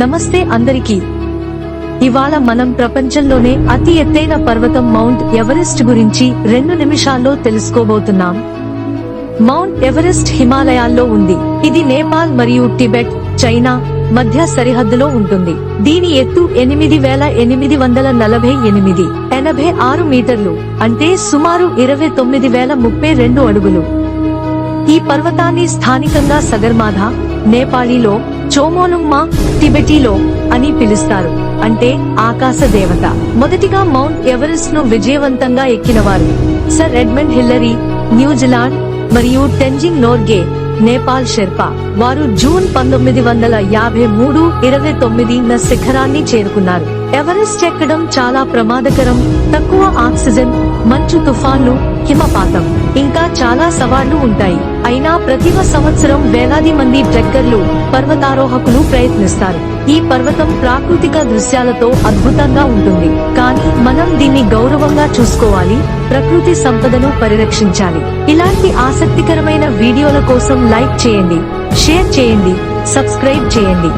నమస్తే అందరికీ. ఇవాళ మనం ప్రపంచంలోనే అతి ఎత్తైన పర్వతం మౌంట్ ఎవరెస్ట్ గురించి రెండు నిమిషాల్లో తెలుసుకోబోతున్నాం. మౌంట్ ఎవరెస్ట్ హిమాలయాల్లో ఉంది. ఇది నేపాల్ మరియు టిబెట్ చైనా మధ్య సరిహద్దులో ఉంటుంది. దీని ఎత్తు ఎనిమిది వేల ఎనిమిది వందల నలభై ఎనిమిది ఎనభై ఆరు మీటర్లు అంటే సుమారు ఇరవై తొమ్మిది వేల ముప్పై రెండు అడుగులు. ఈ పర్వతాన్ని స్థానికంగా సగర్మాధ నేపాలీలో చోమోలుంగ్మా టిబెటీలో అని పిలుస్తారు. అంటే ఆకాశ దేవత. మొదటిగా మౌంట్ ఎవరెస్ట్ను విజయవంతంగా ఎక్కినవారు. Sir Edmund Hillary New Zealand మరియు టెంజింగ్ నోర్గే నేపాల్ షెర్పా వారు జూన్ పంతొమ్మిది వందల యాభై మూడు ఇరవై తొమ్మిది న శిఖరాన్ని చేరుకున్నారు. ఎవరెస్ట్ ఎక్కడం చాలా ప్రమాదకరం తక్కువ ఆక్సిజన్ మంచు తుఫాన్లు హిమపాతం ఇంకా చాలా సవాళ్ళు ఉంటాయి. అయినా ప్రతి సంవత్సరం వేలాది మంది ట్రెక్కర్లు పర్వతారోహకులు ప్రయత్నిస్తారు. ఈ పర్వతం ప్రాకృతిక దృశ్యాలతో అద్భుతంగా ఉంటుంది. కానీ మనం దీన్ని గౌరవంగా చూసుకోవాలి ప్రకృతి సంపదను పరిరక్షించాలి. ఇలాంటి ఆసక్తికరమైన వీడియోల కోసం లైక్ చేయండి షేర్ చేయండి సబ్స్క్రైబ్ చేయండి.